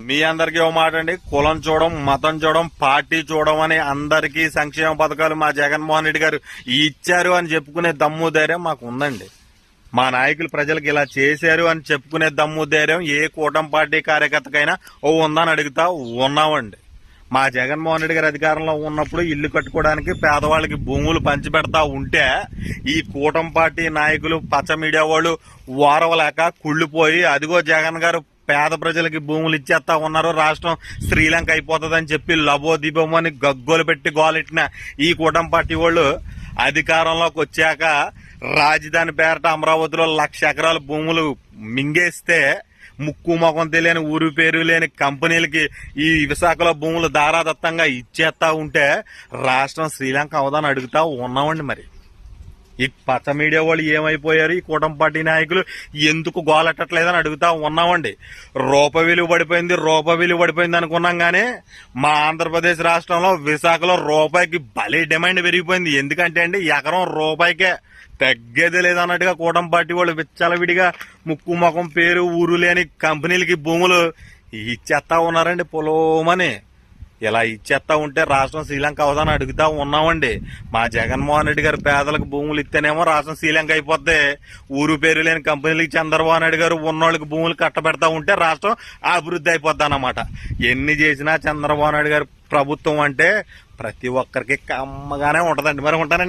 మీ అందరికీ ఓ మాట అండి. కులం చూడడం మతం చూడడం పార్టీ చూడడం అని అందరికీ సంక్షేమ పథకాలు మా జగన్మోహన్ రెడ్డి గారు ఇచ్చారు అని చెప్పుకునే దమ్ము ధైర్యం మాకు ఉందండి. మా నాయకులు ప్రజలకు ఇలా చేశారు అని చెప్పుకునే దమ్ము ధైర్యం ఏ కూటమి పార్టీ కార్యకర్తకైనా ఓ ఉందని అడుగుతా ఉన్నామండి. మా జగన్మోహన్ రెడ్డి గారు అధికారంలో ఉన్నప్పుడు ఇల్లు కట్టుకోవడానికి పేదవాళ్ళకి భూములు పంచిపెడతా ఉంటే ఈ కూటమి పార్టీ నాయకులు పచ్చ మీడియా వాళ్ళు ఓరవలేక కుళ్ళిపోయి అదిగో జగన్ గారు పేద ప్రజలకి భూములు ఇచ్చేస్తా ఉన్నారు రాష్ట్రం శ్రీలంక అయిపోతుందని చెప్పి లబో అని గగ్గోలు పెట్టి గోలెట్టిన ఈ కూటమి పార్టీ వాళ్ళు అధికారంలోకి వచ్చాక రాజధాని పేరట అమరావతిలో లక్ష ఎకరాల భూములు మింగేస్తే ముక్కు ముఖం తెలియని ఊరు పేరు లేని కంపెనీలకి ఈ విశాఖలో భూములు దారాదత్తంగా ఇచ్చేస్తా ఉంటే రాష్ట్రం శ్రీలంక అవదాన్ని అడుగుతా ఉన్నామండి మరి. ఈ పచ్చ మీడియా వాళ్ళు ఏమైపోయారు? ఈ కూటమి పార్టీ నాయకులు ఎందుకు గోలెట్టట్లేదని అడుగుతా ఉన్నామండి. రూప విలువ పడిపోయింది రూప విలువ పడిపోయింది అనుకున్నాం కానీ మా ఆంధ్రప్రదేశ్ రాష్ట్రంలో విశాఖలో రూపాయికి భలే డిమాండ్ పెరిగిపోయింది. ఎందుకంటే అండి ఎకరం రూపాయికే తగ్గేది లేదన్నట్టుగా కూటమి పార్టీ వాళ్ళు విచ్చలవిడిగా ముక్కు ముఖం పేరు ఊరు లేని కంపెనీలకి భూములు ఇచ్చేస్తా ఉన్నారండి. పొలోమని ఇలా ఇచ్చేస్తా ఉంటే రాష్ట్రం శ్రీలంక అవదాని అడుగుతా ఉన్నామండి. మా జగన్మోహన్ రెడ్డి గారు పేదలకు భూములు ఇస్తేనేమో రాష్ట్రం శ్రీలంక అయిపోద్ది. ఊరు పేరు లేని కంపెనీలకి చంద్రబాబు నాయుడు గారు ఉన్నోళ్ళకి భూములు కట్టబెడతా ఉంటే రాష్ట్రం అభివృద్ధి అయిపోద్ది అన్నమాట ఎన్ని చేసినా చంద్రబాబు నాయుడు గారు ప్రభుత్వం అంటే ప్రతి ఒక్కరికి కమ్మగానే ఉంటుందండి. మరి ఉంటానండి.